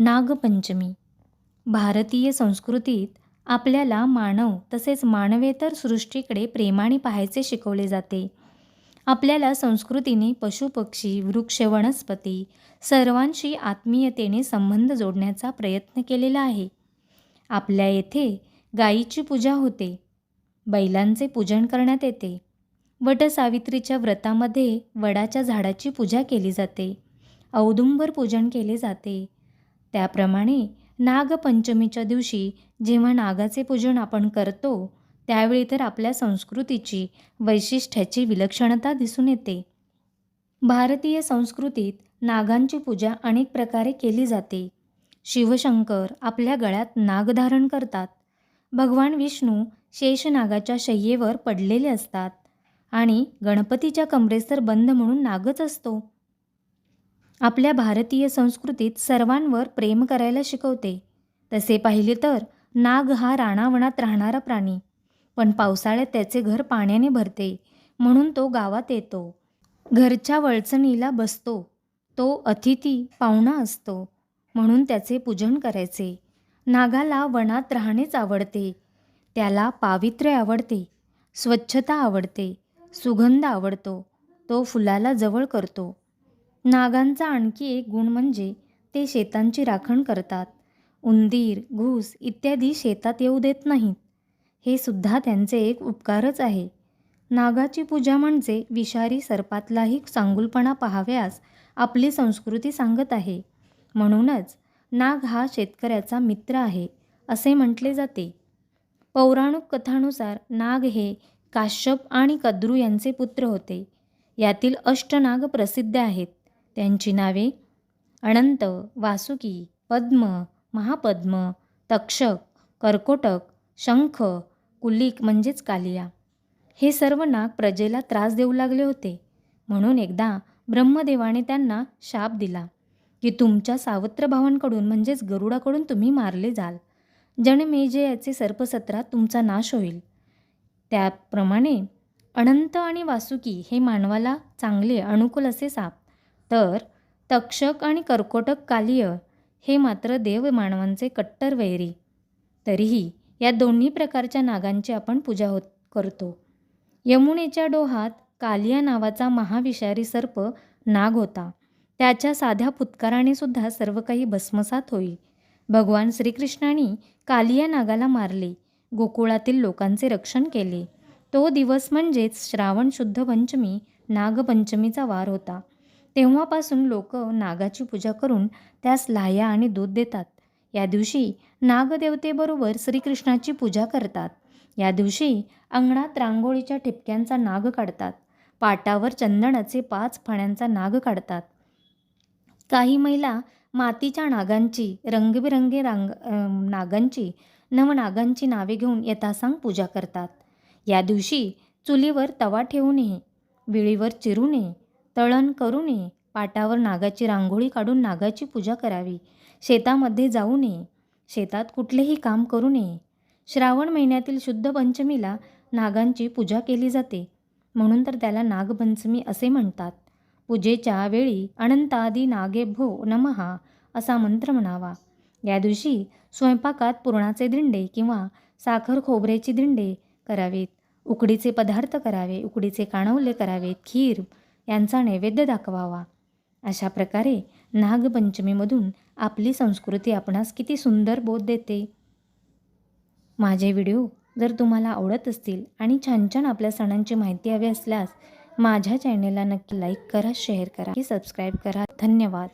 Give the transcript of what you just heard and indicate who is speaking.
Speaker 1: नागपंचमी. भारतीय संस्कृतीत आपल्याला मानव तसेच मानवेतर सृष्टीकडे प्रेमाने पाहायचे शिकवले जाते. आपल्याला संस्कृतीने पशुपक्षी वृक्ष वनस्पती सर्वांशी आत्मीयतेने संबंध जोडण्याचा प्रयत्न केलेला आहे. आपल्या येथे गायीची पूजा होते. बैलांचे पूजन करण्यात येते. वटसावित्रीच्या व्रतामध्ये वडाच्या झाडाची पूजा केली जाते. औदुंबर पूजन केले जाते. त्याप्रमाणे नागपंचमीच्या दिवशी जेव्हा नागाचे पूजन आपण करतो त्यावेळी तर आपल्या संस्कृतीची वैशिष्ट्याची विलक्षणता दिसून येते. भारतीय संस्कृतीत नागांची पूजा अनेक प्रकारे केली जाते. शिवशंकर आपल्या गळ्यात नाग धारण करतात. भगवान विष्णू शेषनागाच्या शय्येवर पडलेले असतात. आणि गणपतीच्या कमरेसर बंद म्हणून नागच असतो. आपल्या भारतीय संस्कृतीत सर्वांवर प्रेम करायला शिकवते. तसे पाहिले तर नाग हा राणावनात राहणारा प्राणी पण पावसाळ्यात त्याचे घर पाण्याने भरते म्हणून तो गावात येतो. घरच्या वळचणीला बसतो. तो अतिथी पाहुणा असतो म्हणून त्याचे पूजन करायचे. नागाला वनात राहणेच आवडते. त्याला पावित्र्य आवडते स्वच्छता आवडते सुगंध आवडतो तो फुलाला जवळ करतो. नागांचा आणखी एक गुण म्हणजे ते शेतांची राखण करतात. उंदीर घूस इत्यादी शेतात येऊ देत नाहीत. हे सुद्धा त्यांचे एक उपकारच आहे. नागाची पूजा म्हणजे विषारी सर्पातलाही चांगुलपणा पाहाव्यास आपली संस्कृती सांगत आहे. म्हणूनच नाग हा शेतकऱ्याचा मित्र आहे असे म्हटले जाते. पौराणिक कथानुसार नाग हे काश्यप आणि कद्रू यांचे पुत्र होते. यातील अष्टनाग प्रसिद्ध आहेत. त्यांची नावे? अनंत वासुकी पद्म महापद्म तक्षक कर्कोटक शंख कुलिक म्हणजेच कालिया. हे सर्व नाग प्रजेला त्रास देऊ लागले होते. म्हणून एकदा ब्रह्मदेवाने त्यांना शाप दिला की तुमच्या सावत्र भावांकडून म्हणजेच गरुडाकडून तुम्ही मारले जाल. जनमेजयाचे सर्पसत्रात तुमचा नाश होईल. त्याप्रमाणे अनंत आणि वासुकी हे मानवाला चांगले अनुकूल असे साप. तर तक्षक आणि कर्कोटक कालिय हे मात्र देव मानवांचे कट्टर वैरी. तरीही या दोन्ही प्रकारच्या नागांची आपण पूजा होत करतो. यमुनेच्या डोहात कालिया नावाचा महाविषारी सर्प नाग होता. त्याच्या साध्या फुत्काराने सुद्धा सर्व काही भस्मसात होई. भगवान श्रीकृष्णाने कालिया नागाला मारले. गोकुळातील लोकांचे रक्षण केले. तो दिवस म्हणजेच श्रावण शुद्ध पंचमी नागपंचमीचा वार होता. तेव्हापासून लोक नागाची पूजा करून त्यास लाह्या आणि दूध देतात. या दिवशी नागदेवतेबरोबर श्रीकृष्णाची पूजा करतात. या दिवशी अंगणात रांगोळीच्या ठिपक्यांचा नाग काढतात. पाटावर चंदनाचे पाच फण्यांचा नाग काढतात. काही महिला मातीच्या नागांची रंगबिरंगी रांग नागांची नवनागांची नावे घेऊन यथासांग पूजा करतात. या दिवशी चुलीवर तवा ठेवू नये विळीवर चिरू नये तळण करू नये. पाटावर नागाची रांगोळी काढून नागाची पूजा करावी. शेतामध्ये जाऊ नये. शेतात कुठलेही काम करू नये. श्रावण महिन्यातील शुद्ध पंचमीला नागांची पूजा केली जाते. म्हणून तर त्याला नागपंचमी असे म्हणतात. पूजेच्या वेळी अनंतादी नागेभो नमहा असा मंत्र म्हणावा. या दिवशी स्वयंपाकात पुरणाचे दिंडे किंवा साखर खोबऱ्याची दिंडे करावेत. उकडीचे पदार्थ करावे. उकडीचे काणवले करावेत. खीर यांचा नैवेद्य दाखवावा. अशा प्रकारे नागपंचमीमधून आपली संस्कृती आपणास किती सुंदर बोध देते. माझे व्हिडिओ जर तुम्हाला आवडत असतील आणि छान छान आपल्या सणांची माहिती हवी असल्यास माझ्या चॅनेलला नक्की लाईक करा शेअर करा की सबस्क्राईब करा. धन्यवाद.